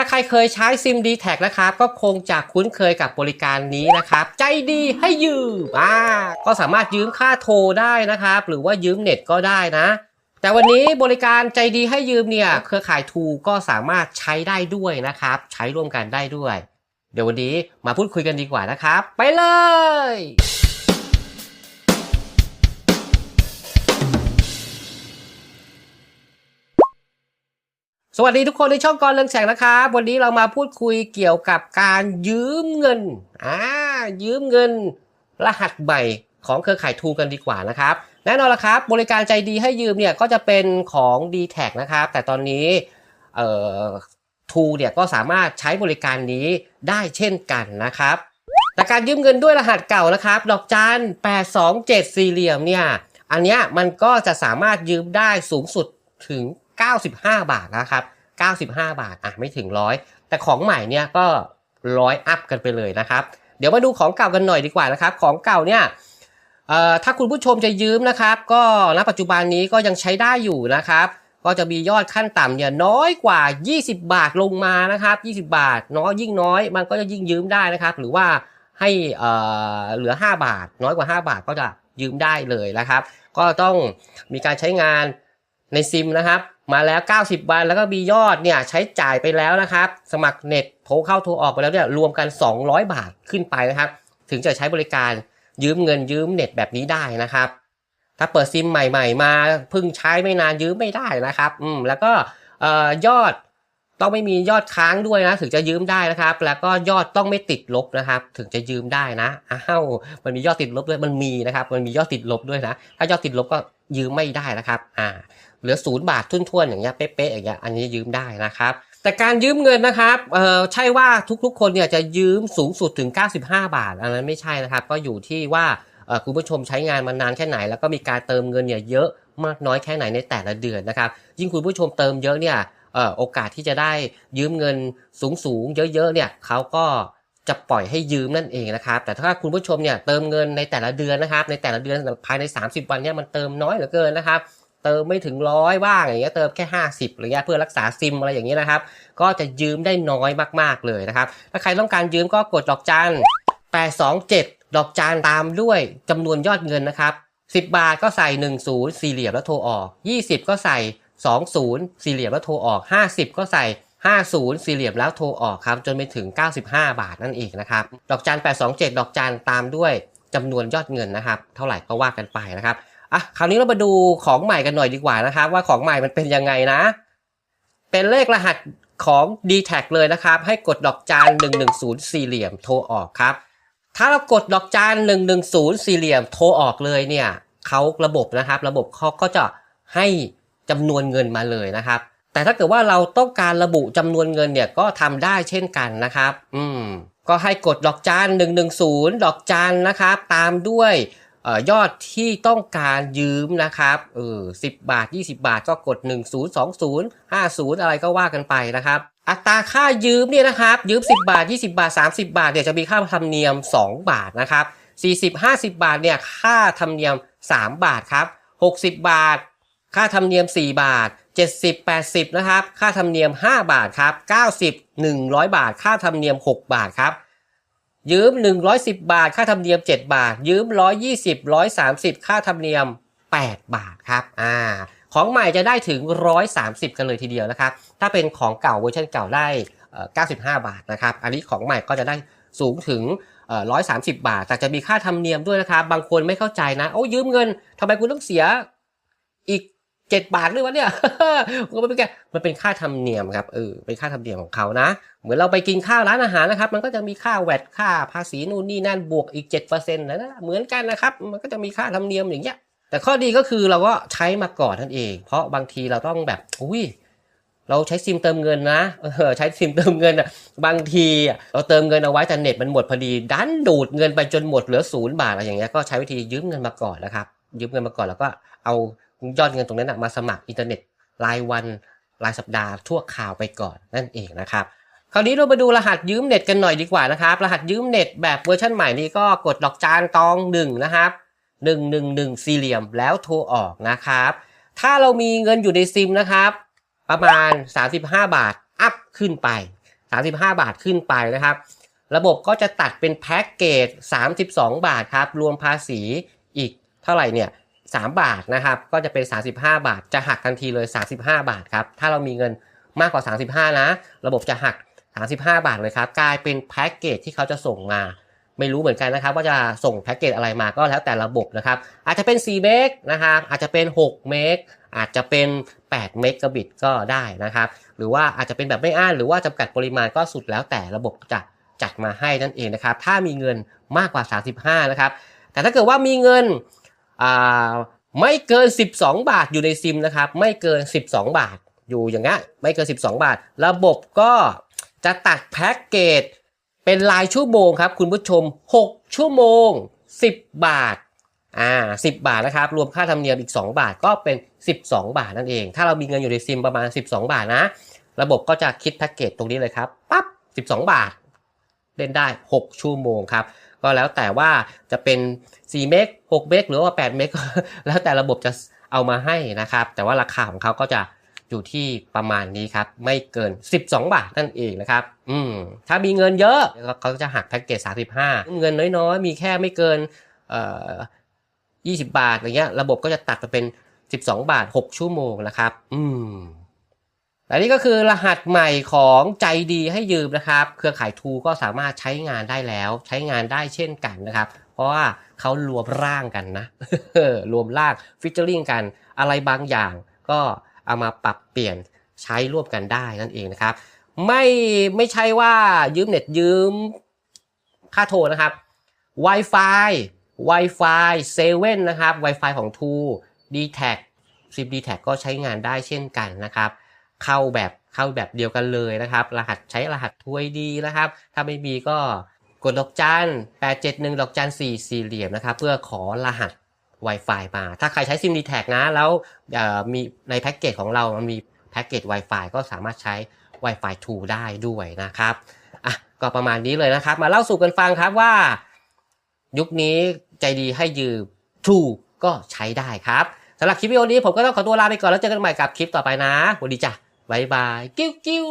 ถ้าใครเคยใช้ซิม d t แทนะครับ ก็คงจะคุ้นเคยกับบริการนี้นะครับ ใจดีให้ยืมอ่าก็สามารถยืมค่าโทรได้นะครับ หรือว่ายืมเน็ตก็ได้นะ แต่วันนี้บริการใจดีให้ยืมเนี่ย เครือข่ายทูก็สามารถใช้ได้ด้วยนะครับ ใช้ร่วมกันได้ด้วย เดี๋ยววันนี้มาพูดคุยกันดีกว่านะครับ ไปเลย สวัสดีทุกคนในช่องกรเรืองแสงนะครับวันนี้เรามาพูดคุยเกี่ยวกับการยืมเงินอ่ายืมเงิน รหัสใหม่ของเครือข่ายทูกันดีกว่านะครับแน่นอนละครับ บริการใจดีให้ยืมเนี่ยก็จะเป็นของ d t แทนะครับ แต่ตอนนี้เอ่อทูเนี่ยก็สามารถใช้บริการนี้ได้เช่นกันนะครับ แต่การยืมเงินด้วยรหัสเก่านะครับ ดอกจัน827 สี่เหลี่ยมเนี่ยอันเนี้ยมันก็จะสามารถยืมได้สูงสุดถึง 95 บาทนะครับ 95 บาทอะไม่ถึงร้อยแต่ของใหม่เนี่ยก็ร้อยอัพกันไปเลยนะครับ เดี๋ยวมาดูของเก่ากันหน่อยดีกว่านะครับ ของเก่าเนี่ยเอ่อถ้าคุณผู้ชมจะยืมนะครับ ก็ณปัจจุบันนี้ก็ยังใช้ได้อยู่นะครับ ก็จะมียอดขั้นต่ำเนี่ยน้อยกว่า 20 บาทลงมานะครับ 20 บาทน้อยยิ่งน้อย มันก็จะยิ่งยืมได้นะครับ หรือว่าให้เอ่อเหลือ 5 บาท น้อยกว่า 5 บาทก็จะยืมได้เลยนะครับ ก็ต้องมีการใช้งาน ในซิมนะครับ มาแล้ว 90 วันแล้วก็มียอดเนี่ยใช้จ่ายไปแล้วนะครับ สมัครเน็ตโทรเข้าโทรออกไปแล้วเนี่ยรวมกัน 200 บาทขึ้นไปนะครับ ถึงจะใช้บริการยืมเงินยืมเน็ตแบบนี้ได้นะครับ ถ้าเปิดซิมใหม่ ๆ มาเพิ่งใช้ไม่นานยืมไม่ได้นะครับ อืมแล้วก็ยอดต้องไม่มียอดค้างด้วยนะ ถึงจะยืมได้นะครับ แล้วก็ยอดต้องไม่ติดลบนะครับ ถึงจะยืมได้นะอ้าวมันมียอดติดลบด้วยมันมีนะครับ มันมียอดติดลบด้วยนะ ถ้ายอดติดลบก็ ยืมไม่ได้นะครับอ่าเหลือศูนย์บาททุ่นๆอย่างเงี้ยเป๊ะๆอย่างเงี้ยอันนี้ยืมได้นะครับแต่การยืมเงินนะครับเออใช่ว่าทุกๆ คนเนี่ยจะยืมสูงสุดถึง 95 บาท อันนั้นไม่ใช่นะครับ ก็อยู่ที่ว่าเอ่อคุณผู้ชมใช้งานมานานแค่ไหน แล้วก็มีการเติมเงินเนี่ยเยอะมากน้อยแค่ไหนในแต่ละเดือนนะครับ ยิ่งคุณผู้ชมเติมเยอะเนี่ยเอ่อโอกาสที่จะได้ยืมเงินสูงๆเยอะๆเนี่ยเขาก็ จะปล่อยให้ยืมนั่นเองนะครับ แต่ถ้าคุณผู้ชมเนี่ยเติมเงินในแต่ละเดือนนะครับ ในแต่ละเดือนภายใน 30 วันเนี่ยมันเติมน้อยเหลือเกินนะครับเติมไม่ถึงร้อยบ้างอย่างเงี้ยเติมแค่ 50อะไรเงี้ยเพื่อรักษาซิมอะไรอย่างเงี้ยนะครับ ก็จะยืมได้น้อยมากๆเลยนะครับ ถ้าใครต้องการยืมก็กดดอกจัน827 ดอกจันตามด้วยจำนวนยอดเงินนะครับ 10 บาทก็ใส่ 10 สี่เหลี่ยมแล้วโทรออก 20 ก็ใส่ 20 สี่เหลี่ยมแล้วโทรออก 50 ก็ใส่ 50 สี่เหลี่ยมแล้วโทรออกครับ จนไปถึง 95 บาทนั่นเองนะครับ ดอกจัน 827 ดอกจันตามด้วยจำนวนยอดเงินนะครับ เท่าไหร่ก็ว่ากันไปนะครับ อะ คราวนี้เรามาดูของใหม่กันหน่อยดีกว่านะครับ ว่าของใหม่มันเป็นยังไงนะ เป็นเลขรหัสของ d t แทเลยนะครับ ให้กดดอกจาน110 สี่เหลี่ยมโทรออกครับ ถ้าเรากดดอกจาน110 สี่เหลี่ยมโทรออกเลยเนี่ยเขาระบบนะครับ ระบบเขาก็จะให้จำนวนเงินมาเลยนะครับ แต่ถ้าเกิดว่าเราต้องการระบุจำนวนเงินเนี่ยก็ทำได้เช่นกันนะครับ อืมก็ให้กดดอกจาน110 ดอกจานนะครับ ตามด้วยออยอดที่ต้องการยืมนะครับเออ10บาท 20 บาทก็กด 10 20 50 อะไรก็ว่ากันไปนะครับ อัตราค่ายืมเนี่ยนะครับ ยืม 10 บาท 20 บาท 30 บาทเนี่ยจะมีค่าธรรมเนียม 2 บาทนะครับ40 50 บาทเนี่ยค่าธรรมเนียม 3 บาทครับ 60 บาท ค่าธรรมเนียม 4 บาท 70 80นะครับ ค่าธรรมเนียม 5 บาทครับ90 100 บาท ค่าธรรมเนียม 6 บาทครับ ยืม 110 บาท ค่าธรรมเนียม 7 บาท ยืม 120 130 ค่าธรรมเนียม 8 บาทครับ อ่า ของใหม่จะได้ถึง 130 กันเลยทีเดียวนะครับ ถ้าเป็นของเก่าเวอร์ชันเก่าได้เอ่อ95 บาทนะครับ อันนี้ของใหม่ก็จะได้สูงถึงเอ่อ130บาท แต่จะมีค่าธรรมเนียมด้วยนะครับ บางคนไม่เข้าใจนะ โอ้ยืมเงินทำไมคุณต้องเสียอีก 7บาทด้วยวะเนี่ยมันเป็นแค่มันเป็นค่าธรรมเนียมครับเออเป็นค่าธรรมเนียมของเขานะ เหมือนเราไปกินข้าวร้านอาหารนะครับ มันก็จะมีค่าแวดค่าภาษีนู่นนี่นั่นบวกอีก7%นะนะเหมือนกันนะครับ มันก็จะมีค่าธรรมเนียมอย่างเงี้ย แต่ข้อดีก็คือเราก็ใช้มาก่อนนั่นเอง เพราะบางทีเราต้องแบบอุ้ยเราใช้ซิมเติมเงินนะเออใช้ซิมเติมเงินอะบางทีอะเราเติมเงินเอาไว้แต่เน็ตมันหมดพอดีดันดูดเงินไปจนหมดเหลือศูนย์บาทอะไรอย่างเงี้ยก็ใช้วิธียืมเงินมาก่อนนะครับยืมเงินมาก่อนแล้วก็เอา ยอดเงินตรงนั้นมาสมัครอินเทอร์เน็ตรายวันรายสัปดาห์ทั่วข่าวไปก่อนนั่นเองนะครับคราวนี้เรามาดูรหัสยืมเน็ตกันหน่อยดีกว่านะครับ รหัสยืมเน็ตแบบเวอร์ชันใหม่นี้ก็กดดอกจานตองหนึ่งนะครับหนึ่งหนึ่งหนึ่งสี่เหลี่ยมแล้วโทรออกนะครับ ถ้าเรามีเงินอยู่ในซิมนะครับ ประมาณ 35 บาทอัพขึ้นไป 35 บาทขึ้นไปนะครับ ระบบก็จะตัดเป็นแพ็กเกจ32 บาทครับ รวมภาษีอีกเท่าไหร่เนี่ย 3 บาทนะครับ ก็จะเป็น 35 บาท จะหักทันทีเลย 35 บาทครับ ถ้าเรามีเงินมากกว่า 35 นะ ระบบจะหัก 35 บาทเลยครับ กลายเป็นแพ็กเกจที่เขาจะส่งมา ไม่รู้เหมือนกันนะครับ ว่าจะส่งแพ็กเกจอะไรมาก็แล้วแต่ระบบนะครับ อาจจะเป็น4เมกนะครับ อาจจะเป็น6เมกอาจจะเป็น8เมกะบิตก็ได้นะครับ หรือว่าอาจจะเป็นแบบไม่อั้นหรือว่าจำกัดปริมาณก็สุดแล้วแต่ระบบจะจัดมาให้นั่นเองนะครับ ถ้ามีเงินมากกว่า 35 นะครับ แต่ถ้าเกิดว่ามีเงิน ไม่เกิน 12 บาทอยู่ในซิมนะครับ ไม่เกิน 12 บาทอยู่อย่างเงี้ยไม่เกิน 12 บาท ระบบก็จะตัดแพ็กเกจเป็นรายชั่วโมงครับ คุณผู้ชม 6 ชั่วโมง 10 บาทอ่า10 บาทนะครับ รวมค่าธรรมเนียมอีก 2 บาทก็เป็น 12 บาทนั่นเอง ถ้าเรามีเงินอยู่ในซิมประมาณ 12 บาทนะ ระบบก็จะคิดแพ็กเกจตรงนี้เลยครับปั๊บ 12 บาท เล่นได้ 6 ชั่วโมงครับ ก็แล้วแต่ว่าจะเป็น4เมก6เมกหรือว่า8เมกแล้วแต่ระบบจะเอามาให้นะครับ แต่ว่าราคาของเขาก็จะอยู่ที่ประมาณนี้ครับ ไม่เกิน 12 บาทนั่นเองนะครับ อืมถ้ามีเงินเยอะเขาจะหักแพ็กเกจ 35 เงินน้อยๆ มีแค่ไม่เกินเอ่อ20 บาทอะไรเงี้ย ระบบก็จะตัดมาเป็น 12 บาท 6 ชั่วโมงนะครับ อืม และนี่ก็คือรหัสใหม่ของใจดีให้ยืมนะครับ เครือข่ายทูก็สามารถใช้งานได้แล้ว ใช้งานได้เช่นกันนะครับ เพราะว่าเขารวมร่างกันนะรวมร่างฟิชเจอริงกัน อะไรบางอย่างก็เอามาปรับเปลี่ยนใช้ร่วมกันได้นั่นเองนะครับ ไม่ไม่ใช่ว่ายืมเน็ตยืมค่าโทรนะครับ Wi-Fi Wi-Fi 7 นะครับ Wi-Fi ของ True d t a c ซิม d t a c ก็ใช้งานได้เช่นกันนะครับ เข้าแบบเข้าแบบเดียวกันเลยนะครับ รหัสใช้รหัสทวยดีนะครับ ถ้าไม่มีก็กดดอกจัน871ดหนึ่งดอกจัน4สี่เหลี่ยมนะครับ เพื่อขอรหัส Wi-Fi มา ถ้าใครใช้ซิม d t a c นะ แล้วมีในแพ็กเกจของเรามันมีแพ็กเกจ Wi-Fi ก็สามารถใช้ Wi-Fi 2 ได้ด้วยนะครับอะก็ประมาณนี้เลยนะครับ มาเล่าสู่กันฟังครับว่า ยุคนี้ใจดีให้ยืม True ก็ใช้ได้ครับสำหรับคลิปวิดีโอนี้ผมก็ต้องขอตัวลาไปก่อนแล้วเจอกันใหม่กับคลิปต่อไปนะสวัสดีจ้ะ บ๊ายบายกิ้วกิ้ว